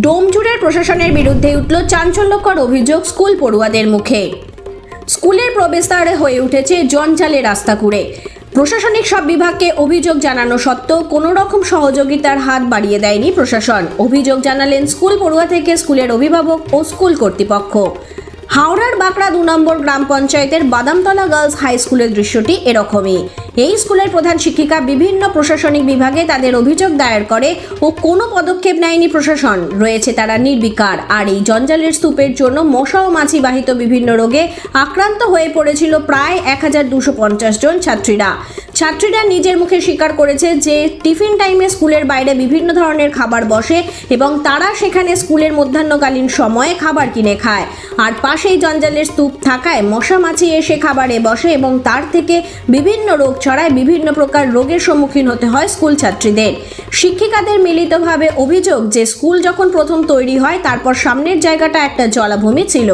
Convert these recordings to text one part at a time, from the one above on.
ডোমজুড়ের প্রশাসনের বিরুদ্ধে উঠল চাঞ্চল্যকর অভিযোগ স্কুল পড়ুয়াদের মুখে। স্কুলের প্রবেশদ্বারে হয়ে উঠেছে জঞ্জালে রাস্তা কুড়ে প্রশাসনিক সব বিভাগকে অভিযোগ জানানো সত্ত্বেও কোনো রকম সহযোগিতার হাত বাড়িয়ে দেয়নি প্রশাসন। অভিযোগ জানালেন স্কুল পড়ুয়া থেকে স্কুলের অভিভাবক ও স্কুল কর্তৃপক্ষ। হাওড়ার বাঁকড়া দু নম্বর গ্রাম পঞ্চায়েতের বাদামতলা গার্লস হাই স্কুলের দৃশ্যটি এরকমই। এই স্কুলের প্রধান শিক্ষিকা বিভিন্ন প্রশাসনিক বিভাগে তাদের অভিযোগ দায়ের করে ও কোনো পদক্ষেপ নেয়নি প্রশাসন। রয়েছে তারা নির্বিকার। আর এই জঞ্জালের স্তূপের জন্য মশা ও মাছি বাহিত বিভিন্ন রোগে আক্রান্ত হয়ে পড়েছিল প্রায় এক হাজার দুশো পঞ্চাশ জন ছাত্রীরা। ছাত্রীরা নিজের মুখে স্বীকার করেছে যে টিফিন টাইমে স্কুলের বাইরে বিভিন্ন ধরনের খাবার বসে এবং তারা সেখানে স্কুলের মধ্যাহ্নকালীন সময়ে খাবার কিনে খায়। আর পাশেই জঞ্জালের স্তূপ থাকায় মশা মাছি এসে খাবারে বসে এবং তার থেকে বিভিন্ন রোগ ছড়ায় বিভিন্ন প্রকার রোগের সম্মুখীন হতে হয় স্কুল ছাত্রীদের। শিক্ষিকাদের মিলিতভাবে অভিযোগ যে স্কুল যখন প্রথম তৈরি হয়, তারপর সামনের জায়গাটা একটা জলাভূমি ছিল।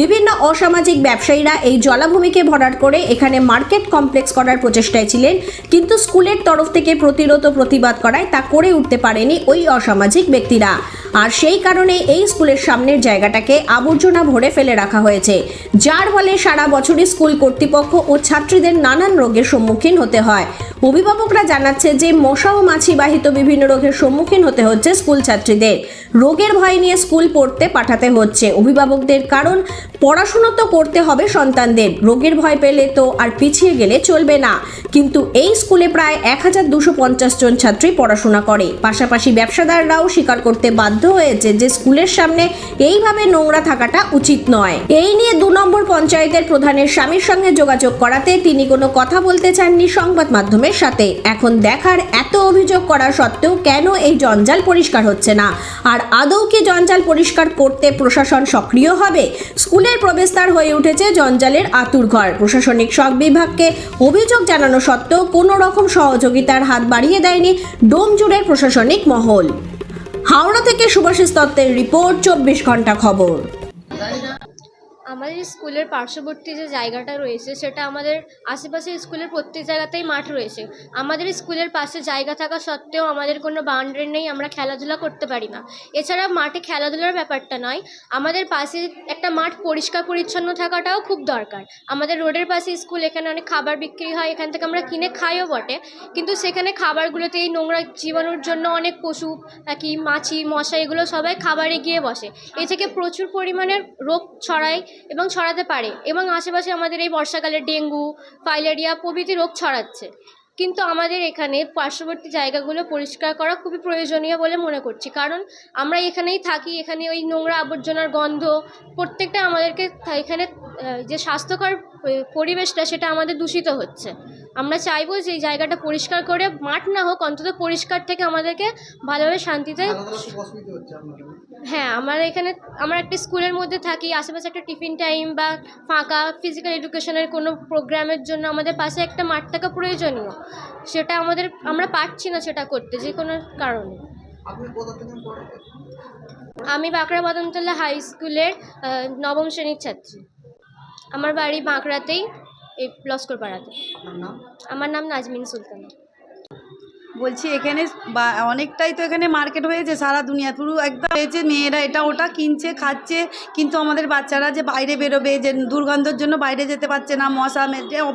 বিভিন্ন অসামাজিক ব্যবসায়ীরা এই জলাভূমিকে ভরাট করে এখানে মার্কেট কমপ্লেক্স করার প্রচেষ্টায় ছিলেন। কিন্তু স্কুলের তরফ থেকে প্রতিরোধ প্রতিবাদ করায় তা করে উঠতে পারেনি ওই অসামাজিক ব্যক্তিরা। আর সেই কারণে এই স্কুলের সামনের জায়গাটাকে আবর্জনা ভরে ফেলে রাখা হয়েছে। যার ফলে সারা বছরই স্কুল কর্তৃপক্ষ ও ছাত্রীদের নানান রোগের সম্মুখীন হতে হয়। অভিভাবকরা জানাচ্ছে যে মশা ও মাছি বাহিত বিভিন্ন রোগের সম্মুখীন হতে হচ্ছে স্কুল ছাত্রীদের। রোগের ভয় নিয়ে স্কুল পড়তে পাঠাতে হচ্ছে। অভিভাবকদের কারণ, পড়াশুনো তো করতে হবে সন্তানদের। রোগের ভয় পেলে তো আর পিছিয়ে গেলে চলবে না। কিন্তু এই স্কুলে প্রায় এক হাজার দুশো পঞ্চাশ জন ছাত্রী পড়াশোনা করে। পাশাপাশি ব্যবসাদাররাও স্বীকার করতে বাধ্য হয়েছে যে স্কুলের সামনে এইভাবে নোংরা থাকাটা উচিত নয়। এই নিয়ে দু নম্বর পঞ্চায়েতের প্রধানের স্বামীর সঙ্গে যোগাযোগ করাতে তিনি কোনো কথা বলতে চাননি সংবাদ মাধ্যমের সাথে। এখন দেখার এত অভিযোগ করা সত্ত্বেও কেন এই জঞ্জাল পরিষ্কার হচ্ছে না? আর আদৌ কি জঞ্জাল পরিষ্কার করতে প্রশাসন সক্রিয় হবে? স্কুলের প্রবেশদ্বার হয়ে উঠেছে জঞ্জালের আতুর ঘর। প্রশাসনিক সব বিভাগকে অভিযোগ জানানো সত্ত্বেও কোনো রকম সহযোগিতার হাত বাড়িয়ে দেয়নি ডোমজুড়ের প্রশাসনিক মহল। হাওড়া থেকে সুভাষিস দত্তের রিপোর্ট চব্বিশ ঘণ্টা খবর। আমাদের স্কুলের পার্শ্ববর্তী যে জায়গাটা রয়েছে, সেটা আমাদের আশেপাশে স্কুলের প্রত্যেক জায়গাতেই মাঠ রয়েছে। আমাদের স্কুলের পাশে জায়গা থাকা সত্ত্বেও আমাদের কোনো বাউন্ডারি নেই, আমরা খেলাধুলা করতে পারি না। এছাড়া মাঠে খেলাধুলার ব্যাপারটা নয়, আমাদের পাশে একটা মাঠ পরিষ্কার পরিচ্ছন্ন থাকাটাও খুব দরকার। আমাদের রোডের পাশে স্কুল, এখানে অনেক খাবার বিক্রি হয়, এখান থেকে আমরা কিনে খাইও বটে, কিন্তু সেখানে খাবারগুলোতে এই নোংরা জীবাণুর জন্য অনেক পশু পাখি মাছি, মশা, এগুলো সবাই খাবারে গিয়ে বসে। এ থেকে প্রচুর পরিমাণে রোগ ছড়ায় এবং ছড়াতে পারে এবং আশেপাশে আমাদের এই বর্ষাকালে ডেঙ্গু, ফাইলেরিয়া প্রভৃতি রোগ ছড়াচ্ছে। কিন্তু আমাদের এখানে পার্শ্ববর্তী জায়গাগুলো পরিষ্কার করা খুবই প্রয়োজনীয় বলে মনে করছি। কারণ আমরা এখানেই থাকি, এখানে ওই নোংরা আবর্জনার গন্ধ প্রত্যেকটা আমাদেরকে এখানে যে স্বাস্থ্যকর পরিবেশটা সেটা আমাদের দূষিত হচ্ছে। আমরা চাইব যে জায়গাটা পরিষ্কার করে মাঠ না হোক অন্তত পরিষ্কার থেকে আমাদেরকে ভালোভাবে শান্তিতে হ্যাঁ আমার এখানে আমরা একটা স্কুলের মধ্যে থাকি আশেপাশে একটা টিফিন টাইম বা ফাঁকা ফিজিক্যাল এডুকেশনের কোনো প্রোগ্রামের জন্য আমাদের পাশে একটা মাঠ থাকা প্রয়োজনীয়। সেটা আমাদের আমরা পারছি না সেটা করতে যে কোনো কারণে। আমি বাঁকড়া বদনতলা হাই স্কুলের নবম শ্রেণির ছাত্রী। আমার বাড়ি বাঁকড়াতেই। এই লস্কর পাড়াতে আমার নাম নাজমিন সুলতানা। বলছি এখানে বা- অনেকটাই তো এখানে মার্কেট হয়েছে সারা দুনিয়া। পুরো একদম হয়েছে মেয়েরা এটা ওটা কিনছে, খাচ্ছে, কিন্তু আমাদের বাচ্চারা যে বাইরে বেরোবে, যে দুর্গন্ধর জন্য বাইরে যেতে পারছে না, মশা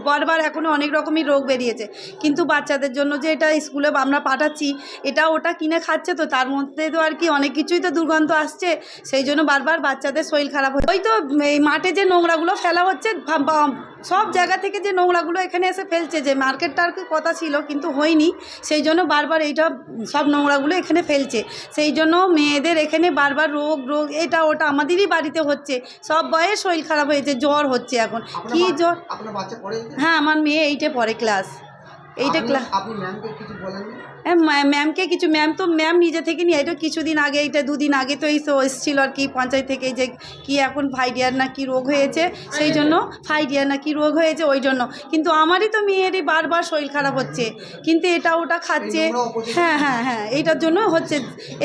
বারবার এখনও অনেক রকমই রোগ বেরিয়েছে। কিন্তু বাচ্চাদের জন্য যে এটা স্কুলে আমরা পাঠাচ্ছি, এটা ওটা কিনে খাচ্ছে তো তার মধ্যে তো আর কি অনেক কিছুই তো দুর্গন্ধ আসছে, সেই জন্য বারবার বাচ্চাদের শরীর খারাপ হয় ওই তো এই মাঠে যে নোংরাগুলো ফেলা হচ্ছে সব জায়গা থেকে যে নোংরাগুলো এখানে এসে ফেলছে, যে মার্কেটটার কি কথা ছিল, কিন্তু হয়নি, সেই জন্য বারবার এইটা সব নোংরাগুলো এখানে ফেলছে। সেই জন্য মেয়েদের এখানে বারবার রোগ রোগ এটা ওটা আমাদেরই বাড়িতে হচ্ছে। সব বয়স শরীর খারাপ হয়েছে জ্বর হচ্ছে এখন। কি জ্বর? হ্যাঁ আমার মেয়ে এইটে পড়ে ক্লাস এইটা ক্লাস আপনি ম্যামকে কিছু বলেননি? ম্যামকে কিছু ম্যাম তো ম্যাম নিজে থেকে নিয়ে এটা কিছুদিন আগে এটা দুদিন আগে তো এই তো এসেছিল আর কি পঞ্চায়েত থেকে যে কি এখন ফাইডিয়ার না কি রোগ হয়েছে। সেই জন্য ফাইডিয়ার না কি রোগ হয়েছে ওই জন্য। কিন্তু আমারই তো মেয়েরই বারবার শরীর খারাপ হচ্ছে। কিন্তু এটা ওটা খাচ্ছে। হ্যাঁ হ্যাঁ হ্যাঁ এইটার জন্য হচ্ছে।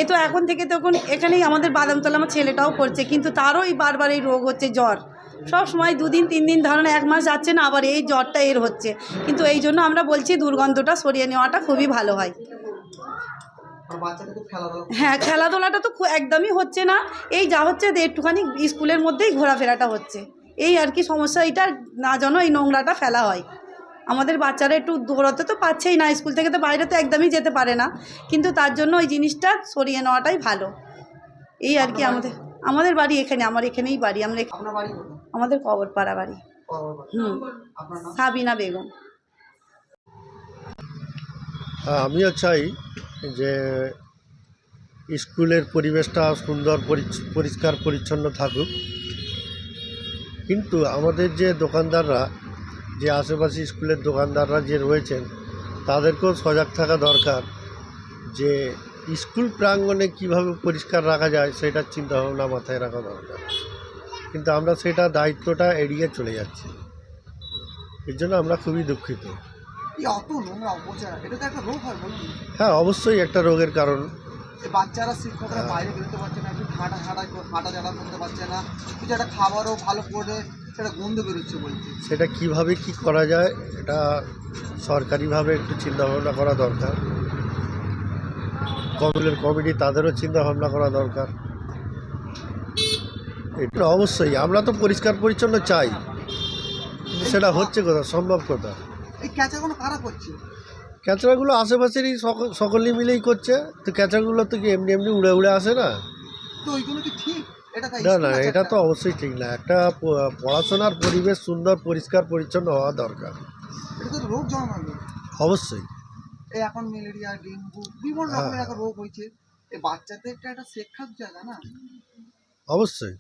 এ তো এখন থেকে তখন এখানেই আমাদের বাদামতলা আমার ছেলেটাও পড়ছে। কিন্তু তারও এই বারবার এই রোগ হচ্ছে জ্বর। সব সময় দুদিন তিন দিন ধরনের এক মাস যাচ্ছে না আবার এই জ্বরটা এর হচ্ছে। কিন্তু এই জন্য আমরা বলছি দুর্গন্ধটা সরিয়ে নেওয়াটা খুবই ভালো হয়। হ্যাঁ খেলাধুলাটা তো একদমই হচ্ছে না। এই যা হচ্ছে যে একটুখানি স্কুলের মধ্যেই ঘোরাফেরাটা হচ্ছে। এই আর কি সমস্যা এটা না যেন এই নোংরাটা ফেলা হয়। আমাদের বাচ্চারা একটু দৌড়াতে তো পারছেই না স্কুল থেকে তো বাইরে তো একদমই যেতে পারে না। কিন্তু তার জন্য ওই জিনিসটা সরিয়ে নেওয়াটাই ভালো। এই আর কি আমাদের আমাদের বাড়ি এখানে আমার এখানেই বাড়ি। আমরা আমাদের কবরপাড়া বাড়ি। বাড়ি? হুম। সাবিনা বেগম। হ্যাঁ, আমিও চাই যে স্কুলের পরিবেশটা সুন্দর পরিষ্কার পরিচ্ছন্ন থাকুক। কিন্তু আমাদের যে দোকানদাররা যে আশেপাশে স্কুলের দোকানদাররা যে রয়েছেন তাদেরকেও সজাগ থাকা দরকার যে স্কুল প্রাঙ্গণে কীভাবে পরিষ্কার রাখা যায় সেটার চিন্তাভাবনা মাথায় রাখা দরকার। কিন্তু আমরা সেটা দায়িত্বটা এড়িয়ে চলে যাচ্ছি। এর জন্য আমরা খুবই দুঃখিত। হয় হ্যাঁ অবশ্যই একটা রোগের কারণ। বাচ্চারা শিক্ষকরা বাইরে বেরোতে পারছে না একটু হাঁটা হাঁটা হাঁটা জাটা করতে পারছে না। কিছু একটা খাবারও ভালো করে সেটা গন্ধ বেরোচ্ছে বলছে। সেটা কীভাবে কি করা যায় এটা সরকারিভাবে একটু চিন্তা ভাবনা করা দরকার। কমিটির কমিটি তাদেরও চিন্তা ভাবনা করা দরকার। এটা অবশ্যই আমরা তো পরিষ্কার পরিচ্ছন্ন চাই। সেটা হচ্ছে কোথা সম্ভব কোথা। এই ক্যাচাগুলো কারা করছে? ক্যাচড়াগুলো আশেপাশেরই সকল সকলেই মিলেই করছে। তো ক্যাচড়াগুলো তো কি এমনি এমনি উড়ে উড়ে আসে না? তো ওইগুলো কি ঠিক? না না এটা তো অবশ্যই ঠিক না। একটা পড়াশোনার পরিবেশ সুন্দর পরিষ্কার পরিচ্ছন্ন হওয়া দরকার। অবশ্যই। এখন ম্যালেরিয়া ডেঙ্গু বিভিন্ন হ্যাঁ, রকমের একটা রোগ বাচ্চাদেরটা একটা শেখার জায়গা না? অবশ্যই।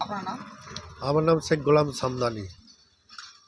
আপনার নাম? আমার নাম শেখ গোলাম সামদানি।